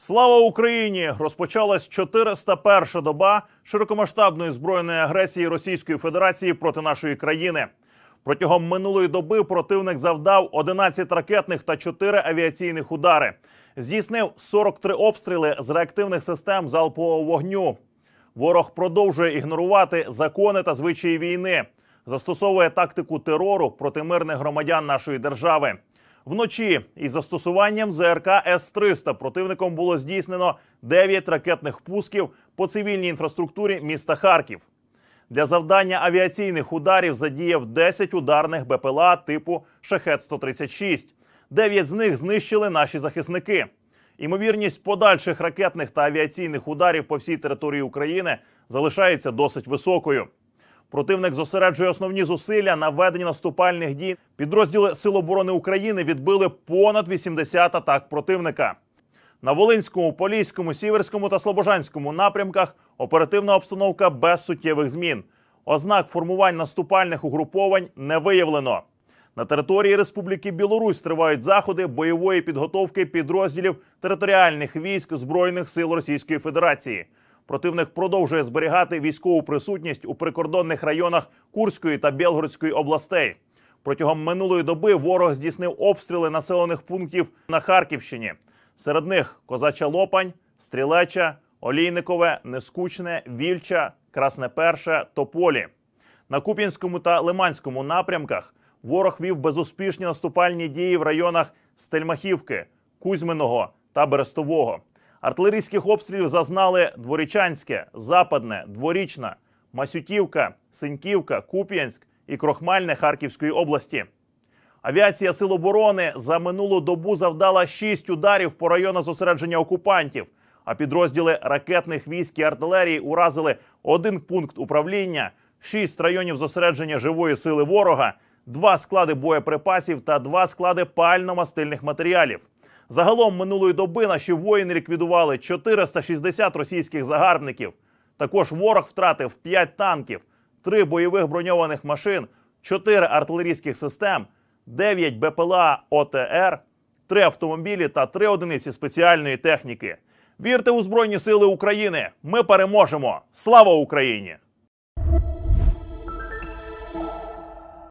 Слава Україні! Розпочалась 401 доба широкомасштабної збройної агресії Російської Федерації проти нашої країни. Протягом минулої доби противник завдав 11 ракетних та 4 авіаційних удари. Здійснив 43 обстріли з реактивних систем залпового вогню. Ворог продовжує ігнорувати закони та звичаї війни, застосовує тактику терору проти мирних громадян нашої держави. Вночі із застосуванням ЗРК С-300 противником було здійснено 9 ракетних пусків по цивільній інфраструктурі міста Харків. Для завдання авіаційних ударів задіяв 10 ударних БПЛА типу Шахет-136. 9 з них знищили наші захисники. Імовірність подальших ракетних та авіаційних ударів по всій території України залишається досить високою. Противник зосереджує основні зусилля на веденні наступальних дій. Підрозділи Сил оборони України відбили понад 80 атак противника. На Волинському, Поліському, Сіверському та Слобожанському напрямках оперативна обстановка без суттєвих змін. Ознак формувань наступальних угруповань не виявлено. На території Республіки Білорусь тривають заходи бойової підготовки підрозділів територіальних військ Збройних сил Російської Федерації. Противник продовжує зберігати військову присутність у прикордонних районах Курської та Білгородської областей. Протягом минулої доби ворог здійснив обстріли населених пунктів на Харківщині. Серед них Козача Лопань, Стрілеча, Олійникове, Нескучне, Вільча, Красне Перше, Тополі. На Куп'янському та Лиманському напрямках ворог вів безуспішні наступальні дії в районах Стельмахівки, Кузьминого та Берестового. Артилерійських обстрілів зазнали Дворічанське, Западне, Дворічна, Масютівка, Синьківка, Куп'янськ і Крохмальне Харківської області. Авіація Сил оборони за минулу добу завдала 6 ударів по районах зосередження окупантів. А підрозділи ракетних військ і артилерії уразили один пункт управління, 6 районів зосередження живої сили ворога, два склади боєприпасів та два склади пально-мастильних матеріалів. Загалом минулої доби наші воїни ліквідували 460 російських загарбників. Також ворог втратив 5 танків, 3 бойових броньованих машин, 4 артилерійських систем, 9 БПЛА ОТР, 3 автомобілі та 3 одиниці спеціальної техніки. Вірте у Збройні Сили України! Ми переможемо! Слава Україні!